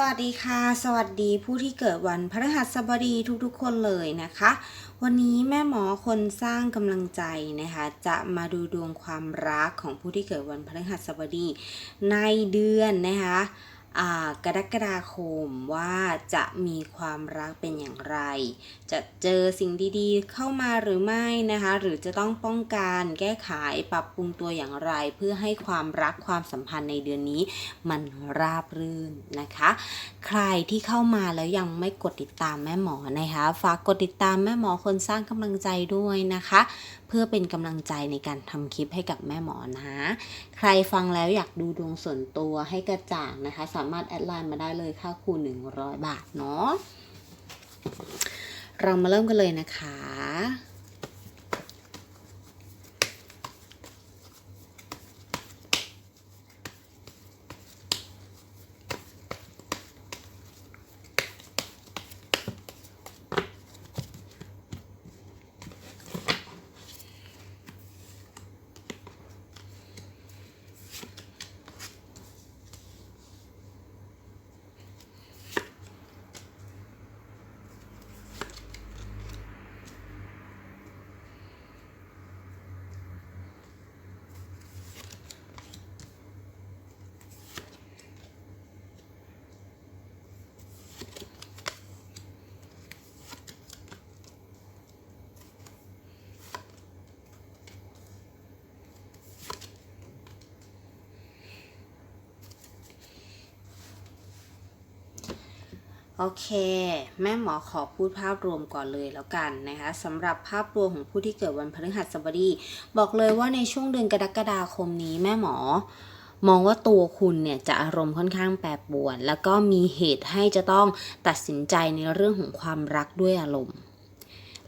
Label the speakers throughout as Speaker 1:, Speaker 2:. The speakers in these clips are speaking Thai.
Speaker 1: สวัสดีค่ะ สวัสดีผู้ที่เกิดวันพฤหัสบดีทุกๆ คนเลยนะคะ วันนี้แม่หมอคนสร้างกำลังใจนะคะ จะมาดูดวงความรักของผู้ที่เกิดวันพฤหัสบดีในเดือนนะคะ กรกฎาคมว่าจะมีความรักเป็นอย่างไร จะเจอสิ่งดีๆ เข้ามาหรือไม่นะคะ หรือจะต้องป้องกันแก้ไขปรับปรุงตัวอย่างไร เพื่อให้ความรักความสัมพันธ์ในเดือนนี้ มันราบรื่นนะคะ ใครที่เข้ามาแล้วยังไม่กดติดตามแม่หมอนะคะ ฝากกดติดตามแม่หมอคนสร้างกำลังใจด้วยนะคะ เพื่อเป็นกำลังใจในการทำคลิปให้กับแม่หมอนะ ใครฟังแล้วอยากดูดวงส่วนตัวให้กระจ่างนะคะสาามารถแอดไลน์มาได้เลยค่าคูณ100 บาทเนาะเรามาเริ่มกันเลยนะคะ โอเค แม่หมอขอพูดภาพรวมก่อนเลยแล้วกันนะคะสำหรับภาพรวมของผู้ที่เกิดวันพฤหัสบดี บอกเลยว่าในช่วงเดือนกรกฎาคมนี้แม่หมอ มองว่าตัวคุณเนี่ยจะอารมณ์ค่อนข้างแปรปรวน แล้วก็มีเหตุให้จะต้องตัดสินใจในเรื่องของความรักด้วยอารมณ์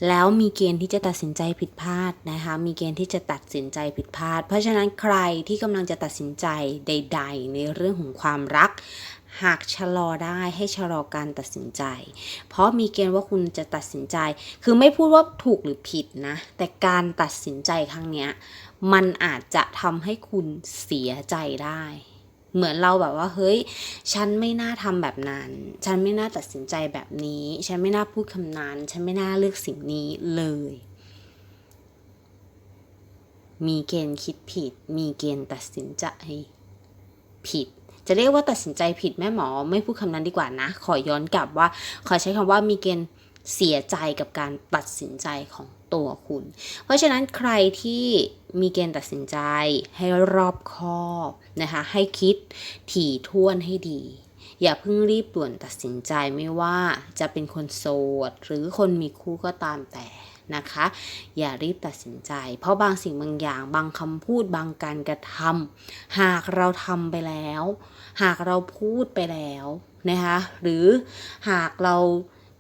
Speaker 1: แล้วมีเกณฑ์ที่จะตัดสินใจผิดพลาดนะคะ มีเกณฑ์ที่จะตัดสินใจผิดพลาด เพราะฉะนั้นใครที่กำลังจะตัดสินใจใด ๆ ในเรื่องของความรัก หากชะลอได้ให้ชะลอการตัดสินใจ เพราะมีเกณฑ์ว่าคุณจะตัดสินใจ คือไม่พูดว่าถูกหรือผิดนะ แต่การตัดสินใจครั้งเนี้ยมันอาจจะทำให้คุณเสียใจได้ เหมือนเราแบบว่าเฮ้ย ฉันไม่น่าทำแบบนั้น ฉันไม่น่าตัดสินใจแบบนี้ ฉันไม่น่าพูดคำนั้น ฉันไม่น่าเลือกสิ่งนี้เลย มีเกณฑ์คิดผิด มีเกณฑ์ตัดสินใจผิด จะเรียกว่าตัดสินใจผิดแม่หมอไม่พูดคำนั้นดีกว่านะ ขอย้อนกลับว่า ขอใช้คำว่ามีเกณฑ์เสียใจกับการตัดสินใจของตัวคุณ เพราะฉะนั้นใครที่มีเกณฑ์ตัดสินใจให้รอบคอบนะคะให้คิดถี่ถ้วนให้ดี อย่าเพิ่งรีบด่วนตัดสินใจไม่ว่าจะเป็นคนโสด หรือคนมีคู่ก็ตามแต่ นะคะ อย่ารีบตัดสินใจ เพราะบางสิ่งบางอย่าง บางคำพูดบางการกระทำหากเราทำไปแล้ว หากเราพูดไปแล้วนะคะหรือหากเรา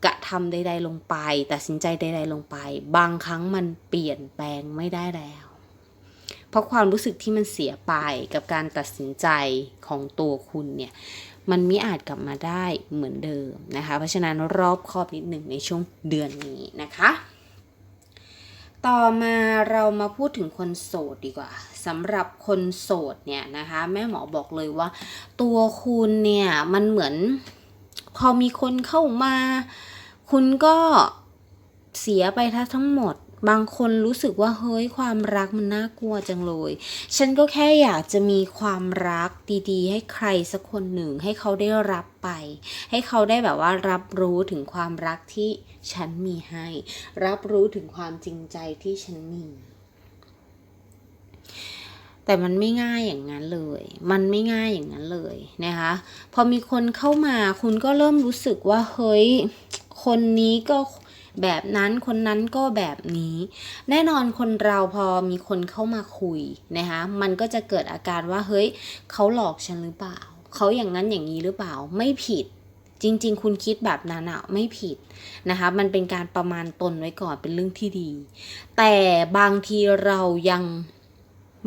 Speaker 1: กระทำใด ๆ ลงไป ตัดสินใจใด ๆ ลงไป บางครั้งมันเปลี่ยนแปลงไม่ได้แล้ว เพราะความรู้สึกที่มันเสียไปกับการตัดสินใจของตัวคุณเนี่ยมันม่อาจกลับมาได้เหมือนเดิมนะคะ เพราะฉะนั้นรอบคอบนิดหนึ่งในช่วงเดือนนี้นะคะ ต่อมาเรามาพูดถึงคนโสดดีกว่าสำหรับคนโสดเนี่ยนะคะ แม่หมอบอกเลยว่า ตัวคุณเนี่ยมันเหมือน พอมีคนเข้ามา คุณก็เสียไปทั้งหมด บางคนรู้สึกว่าเฮ้ยความรักมันน่ากลัวจังเลย ฉันก็แค่อยากจะมีความรักดีๆ ให้ใครสักคนหนึ่งให้เขาได้รับไป ให้เขาได้แบบว่ารับรู้ถึงความรักที่ฉันมีให้ รับรู้ถึงความจริงใจที่ฉันมีแต่มันไม่ง่ายอย่างนั้นเลย มันไม่ง่ายอย่างนั้นเลยนะคะ พอมีคนเข้ามาคุณก็เริ่มรู้สึกว่าเฮ้ย คนนี้ก็ แบบนั้นคนนั้นก็แบบนี้ แน่นอนคนเราพอมีคนเข้ามาคุยนะคะมันก็จะเกิดอาการว่าเฮ้ยเขาหลอกฉันหรือเปล่า เขาอย่างนั้นอย่างนี้หรือเปล่าไม่ผิดจริง ๆ คุณคิดแบบนั้นอะไม่ผิดนะคะ มันเป็นการประมาณตนไว้ก่อนเป็นเรื่องที่ดี แต่บางทีเรายัง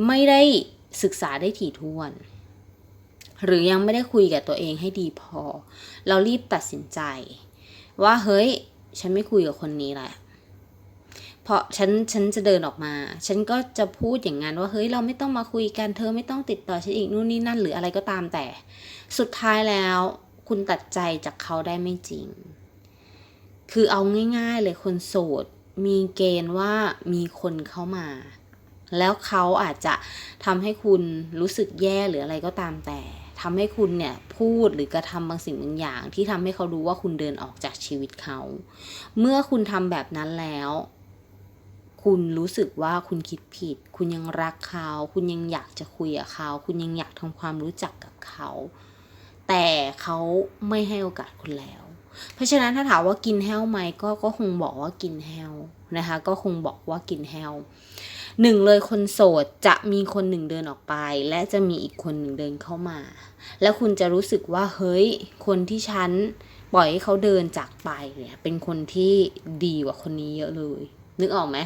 Speaker 1: ไม่ได้ศึกษาได้ถี่ถ้วน หรือยังไม่ได้คุยกับตัวเองให้ดีพอ เรารีบตัดสินใจ ว่าเฮ้ย ฉันไม่คุยกับคนนี้แหละเพราะฉันฉันจะเดินออกมา ฉันก็จะพูดอย่างนั้นว่าเฮ้ยเราไม่ต้องมาคุยกันเธอไม่ต้องติดต่อฉันอีกนู่นนี่นั่นหรืออะไรก็ตามแต่ สุดท้ายแล้วคคุณตัดใจจากเขาได้ไม่จริง คือเอาง่าย ๆ เลยคนโสด มีเกณฑ์ว่ามีคนเข้ามา แล้วเขาอาจจะทำให้คุณรู้สึกแย่หรืออะไรก็ตามแต่ ทำให้คุณเนี่ยพูดหรือกระทำบางสิ่งบางอย่าง ที่ทำให้เขารู้ว่าคุณเดินออกจากชีวิตเขา เมื่อคุณทำแบบนั้นแล้ว คุณรู้สึกว่าคุณคิดผิด คุณยังรักเขา คุณยังอยากจะคุยกับเขา คุณยังอยากทำความรู้จักกับเขา แต่เขาไม่ให้โอกาสคุณแล้ว เพราะฉะนั้นถ้าถามว่ากินแห้วไหมก็ก็คงบอกว่ากินแห้วนะคะ ก็คงบอกว่ากินแห้ว หนึ่งเลยคนโสดจะมีคนหนึ่งเดินออกไป และจะมีอีกคนหนึ่งเดินเข้ามา แล้วคุณจะรู้สึกว่าเฮ้ย คนที่ฉันปล่อยให้เขาเดินจากไปเนี่ย เป็นคนที่ดีกว่าคนนี้เยอะเลย นึกออกไหม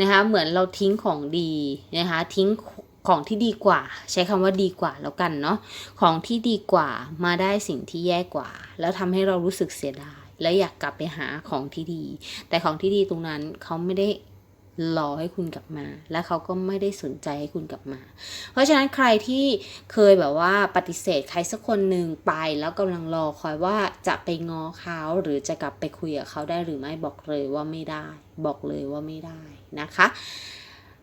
Speaker 1: นะคะเหมือนเราทิ้งของดีนะคะทิ้งของที่ดีกว่า ใช้คำว่าดีกว่าแล้วกันเนาะของที่ดีกว่ามาได้สิ่งที่แย่กว่า แล้วทำให้เรารู้สึกเสียดาย และอยากกลับไปหาของที่ดี แต่ของที่ดีตรงนั้นเขาไม่ได้ รอให้คุณกลับมา และเขาก็ไม่ได้สนใจให้คุณกลับมา เพราะฉะนั้นใครที่เคยแบบว่าปฏิเสธใครสักคนหนึ่งไป แล้วกำลังรอคอยว่าจะไปง้อเขาหรือจะกลับไปคุยกับเขาได้หรือไม่บอกเลยว่าไม่ได้ บอกเลยว่าไม่ได้นะคะ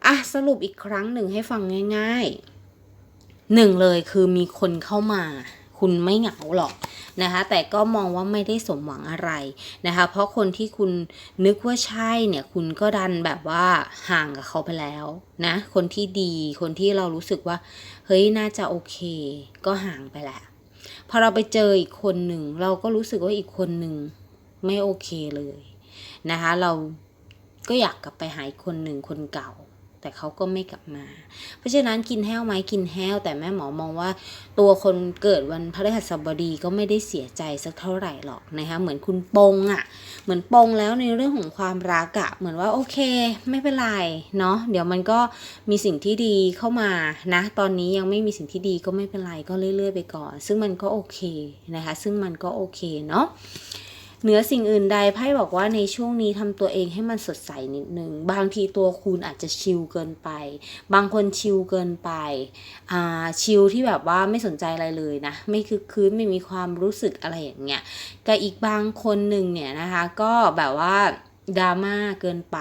Speaker 1: อะสรุปอีกครั้งหนึ่งให้ฟังง่ายๆหนึ่งเลยคือมีคนเข้ามา คุณไม่เหงาหรอกนะคะ แต่ก็มองว่าไม่ได้สมหวังอะไรนะคะ เพราะคนที่คุณนึกว่าใช่เนี่ยคุณก็ดันแบบว่าห่างกับเขาไปแล้วนะคนที่ดีคนที่เรารู้สึกว่า เฮ้ยน่าจะโอเค ก็ห่างไปแหละพอเราไปเจออีกคนหนึ่ง เราก็รู้สึกว่าอีกคนหนึ่งไม่โอเคเลยนะคะ เราก็อยากกลับไปหาอีกคนหนึ่งคนเก่า แต่เขาก็ไม่กลับมา เพราะฉะนั้นกินแห้วไหมกินแห้ว แต่แม่หมอมองว่า ตัวคนเกิดวันพฤหัสบดีก็ไม่ได้เสียใจสักเท่าไหร่หรอกนะคะเหมือนคุณปงอะ่ะ เหมือนปงแล้วในเรื่องของความรักอะ่ะเหมือนว่าโอเค ไม่เป็นไรเนาะเดี๋ยวมันก็มีสิ่งที่ดีเข้ามานะ ตอนนี้ยังไม่มีสิ่งที่ดีก็ไม่เป็นไรก็เรื่อยๆไปก่อน ซึ่งมันก็โอเคนะคะ ซึ่งมันก็โอเคเนาะ เหนือสิ่งอื่นใดไพ่บอกว่าในช่วงนี้ทำตัวเองให้มันสดใสนิดนึง บางทีตัวคุณอาจจะชิลเกินไป บางคนชิลเกินไปอ่าชิลที่แบบว่าไม่สนใจอะไรเลยนะ ไม่คือคืนไม่มีความรู้สึกอะไรอย่างเงี้ยกับอีกบางคนหนึ่งเนี่ยนะคะ ก็แบบว่าดราม่าเกินไป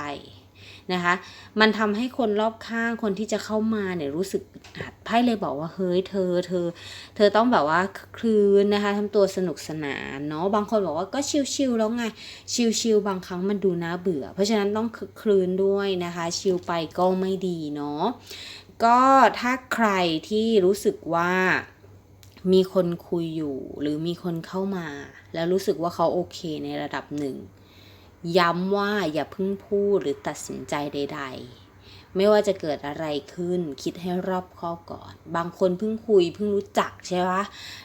Speaker 1: นะคะ มันทำให้คนรอบข้างคนที่จะเข้ามาเนี่ยรู้สึกอัดไพ่เลยบอกว่าเฮ้ยเธอเธอ เธอต้องแบบว่าคลืนนะคะทำตัวสนุกสนานเนาะบางคนบอกว่าก็ชิลๆแล้วไงชิลๆบางครั้งมันดูน่าเบื่อ เพราะฉะนั้นต้องคลืนด้วยนะคะ ชิลไปก็ไม่ดีเนาะก็ถ้าใครที่รู้สึกว่ามีคนคุยอยู่หรือมีคนเข้ามา แล้วรู้สึกว่าเขาโอเคในระดับหนึ่ง ย้ำว่าอย่าเพิ่งพูดหรือตัดสินใจใด ๆ ไม่ว่าจะเกิดอะไรขึ้น คิดให้รอบคอบก่อน บางคนเพิ่งคุยเพิ่งรู้จักใช่ปะ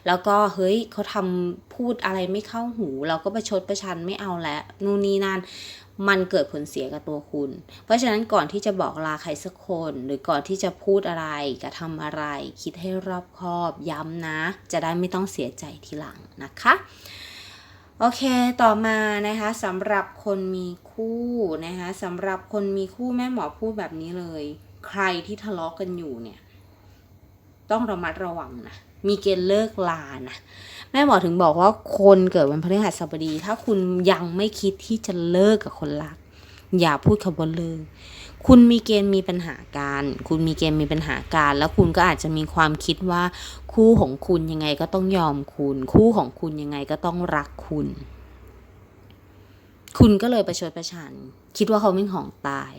Speaker 1: แล้วก็เฮ้ยเขาทำพูดอะไรไม่เข้าหู เราก็ประชดประชันไม่เอาแล้วนู่นนี่นั่นมันเกิดผลเสียกับตัวคุณ เพราะฉะนั้นก่อนที่จะบอกลาใครสักคน หรือก่อนที่จะพูดอะไรกระทำอะไร คิดให้รอบคอบย้ำนะ จะได้ไม่ต้องเสียใจทีหลังนะคะ โอเค ต่อมานะคะสำหรับคนมีคู่นะคะสำหรับคนมีคู่แม่หมอพูดแบบนี้เลย ใครที่ทะเลาะกันอยู่เนี่ย ต้องระมัดระวังนะ มีเกณฑ์เลิกลานะแม่หมอถึงบอกว่าคนเกิดวันพฤหัสบดี ถ้าคุณยังไม่คิดที่จะเลิกกับคนรัก อย่าพูดคำว่าเลิก คุณมีเกณฑ์มีปัญหาการ คุณมีเกณฑ์มีปัญหาการ แล้วคุณก็อาจจะมีความคิดว่า คู่ของคุณยังไงก็ต้องยอมคุณ คู่ของคุณยังไงก็ต้องรักคุณ คุณก็เลยประชดประชัน คิดว่าเขาเป็นของตาย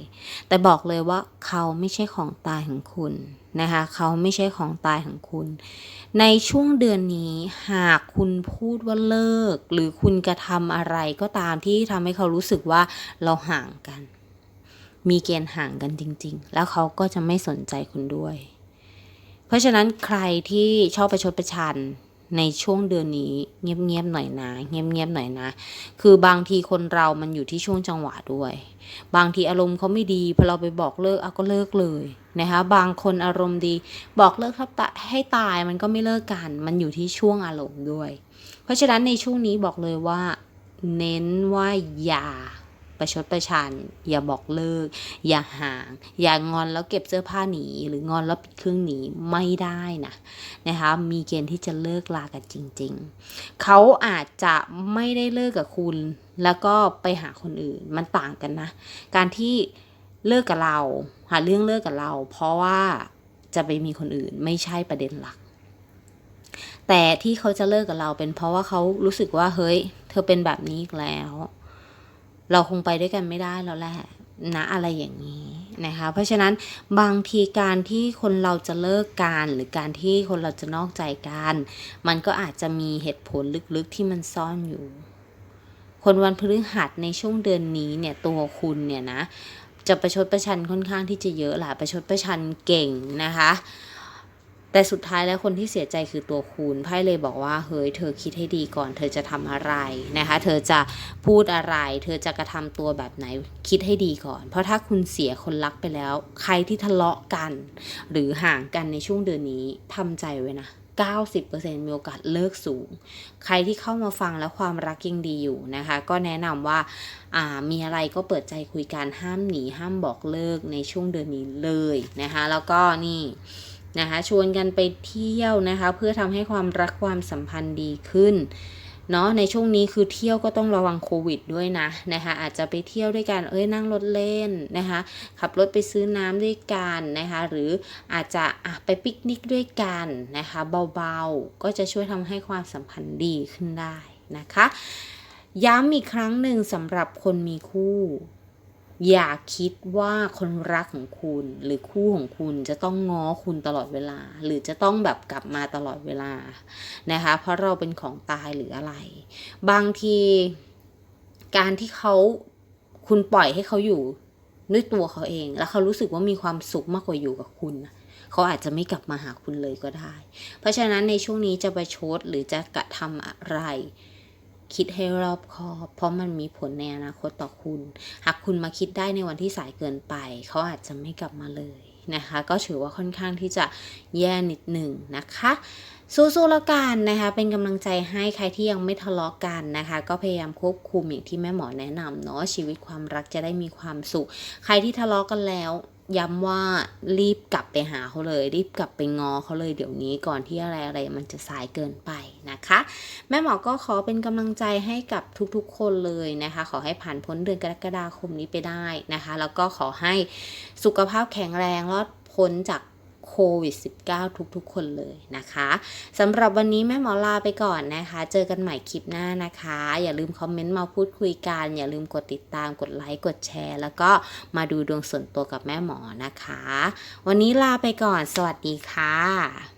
Speaker 1: แต่บอกเลยว่าเขาไม่ใช่ของตายของคุณนะคะ เขาไม่ใช่ของตายของคุณ ในช่วงเดือนนี้หากคุณพูดว่าเลิก หรือคุณกระทำอะไรก็ตามที่ทำให้เขารู้สึกว่าเราห่างกัน มีเกณฑ์ห่างกันจริง ๆ แล้วเขาก็จะไม่สนใจคุณด้วย เพราะฉะนั้นใครที่ชอบประชดประชันในช่วงเดือนนี้เงียบๆหน่อยนะ เงียบๆหน่อยนะ คือบางทีคนเรามันอยู่ที่ช่วงจังหวะด้วย บางทีอารมณ์เขาไม่ดีพอเราไปบอกเลิกเอาก็เลิกเลยนะคะ บางคนอารมณ์ดี บอกเลิกทับตะให้ตายมันก็ไม่เลิกกัน มันอยู่ที่ช่วงอารมณ์ด้วย เพราะฉะนั้นในช่วงนี้บอกเลยว่า เน้นว่าอย่า ประชดประชัน อย่าบอกเลิก อย่าห่าง อย่างอนแล้วเก็บเสื้อผ้าหนี หรืองอนแล้วปิดเครื่องหนีไม่ได้นะนะคะมีเกณฑ์ที่จะเลิกลากันจริง ๆ เขาอาจจะไม่ได้เลิกกับคุณ แล้วก็ไปหาคนอื่นมันต่างกันนะ การที่เลิกกับเรา หาเรื่องเลิกกับเรา เพราะว่าจะไปมีคนอื่นไม่ใช่ประเด็นหลัก แต่ที่เขาจะเลิกกับเราเป็นเพราะว่าเขารู้สึกว่าเฮ้ย เธอเป็นแบบนี้อีกแล้ว เราคงไปด้วยกันไม่ได้แล้วแหละนะอะไรอย่างนี้นะคะ เพราะฉะนั้นบางทีการที่คนเราจะเลิกกันหรือการที่คนเราจะนอกใจกันมันก็อาจจะมีเหตุผลลึกๆที่มันซ่อนอยู่ คนวันพฤหัสในช่วงเดือนนี้เนี่ยตัวคุณเนี่ยนะจะประชดประชันค่อนข้างที่จะเยอะแหละประชดประชันเก่งนะคะ แต่สุดท้ายแล้วคนที่เสียใจคือตัวคุณไพ่เลยบอกว่าเฮ้ยเธอคิดให้ดีก่อน เธอจะทำอะไรนะคะ เธอจะพูดอะไร เธอจะกระทำตัวแบบไหนคิดให้ดีก่อน เพราะถ้าคุณเสียคนรักไปแล้ว ใครที่ทะเลาะกัน หรือห่างกันในช่วงเดือนนี้ทำใจไว้นะ90%มีโอกาสเลิกสูง ใครที่เข้ามาฟังแล้วความรักยังดีอยู่นะคะ ก็แนะนำว่าอ่ามีอะไรก็เปิดใจคุยกันห้ามหนีห้ามบอกเลิกในช่วงเดือนนี้เลยนะคะ แล้วก็นี่ นะคะชวนกันไปเที่ยวนะคะเพื่อทำให้ความรักความสัมพันธ์ดีขึ้นเนาะในช่วงนี้คือเที่ยวก็ต้องระวังโควิดด้วยนะนะคะอาจจะไปเที่ยวด้วยกันเอ้ยนั่งรถเล่นนะคะขับรถไปซื้อน้ำด้วยกันนะคะหรืออาจจะอะไปปิกนิกด้วยกันนะคะเบาๆก็จะช่วยทำให้ความสัมพันธ์ดีขึ้นได้นะคะ ย้ำอีกครั้งหนึ่งสำหรับคนมีคู่ อย่าคิดว่าคนรักของคุณหรือคู่ของคุณจะต้องง้อคุณตลอดเวลา หรือจะต้องแบบกลับมาตลอดเวลานะคะ เพราะเราเป็นของตายหรืออะไร บางทีการที่เขาคุณปล่อยให้เขาอยู่ด้วยตัวเขาเอง แล้วเขารู้สึกว่ามีความสุขมากกว่าอยู่กับคุณเขาอาจจะไม่กลับมาหาคุณเลยก็ได้ เพราะฉะนั้นในช่วงนี้จะประชดหรือจะกระทำอะไร คิดให้รอบคอบ เพราะมันมีผลในอนาคตต่อคุณ หากคุณมาคิดได้ในวันที่สายเกินไป เขาอาจจะไม่กลับมาเลยนะคะ ก็ถือว่าค่อนข้างที่จะแย่นิดหนึ่งนะคะสู้ๆแล้วกันนะคะ เป็นกำลังใจให้ใครที่ยังไม่ทะเลาะกันนะคะ ก็พยายามควบคุมอย่างที่แม่หมอแนะนำเนาะชีวิตความรักจะได้มีความสุข ใครที่ทะเลาะกันแล้ว ย้ำว่ารีบกลับไปหาเขาเลย รีบกลับไปงอเขาเลยเดี๋ยวนี้ก่อนที่อะไรอะไรมันจะสายเกินไปนะคะ แม่หมอก็ขอเป็นกำลังใจให้กับทุกๆคนเลยนะคะ ขอให้ผ่านพ้นเดือนกรกฎาคมนี้ไปได้นะคะ แล้วก็ขอให้สุขภาพแข็งแรงรอดพ้นจาก โควิด -19 ทุกๆ คนเลยนะคะสำหรับวันนี้แม่หมอลาไปก่อนนะคะ เจอกันใหม่คลิปหน้านะคะ อย่าลืมคอมเมนต์มาพูดคุยกัน อย่าลืมกดติดตามกดไลค์กดแชร์ แล้วก็มาดูดวงส่วนตัวกับแม่หมอนะคะ วันนี้ลาไปก่อน สวัสดีค่ะ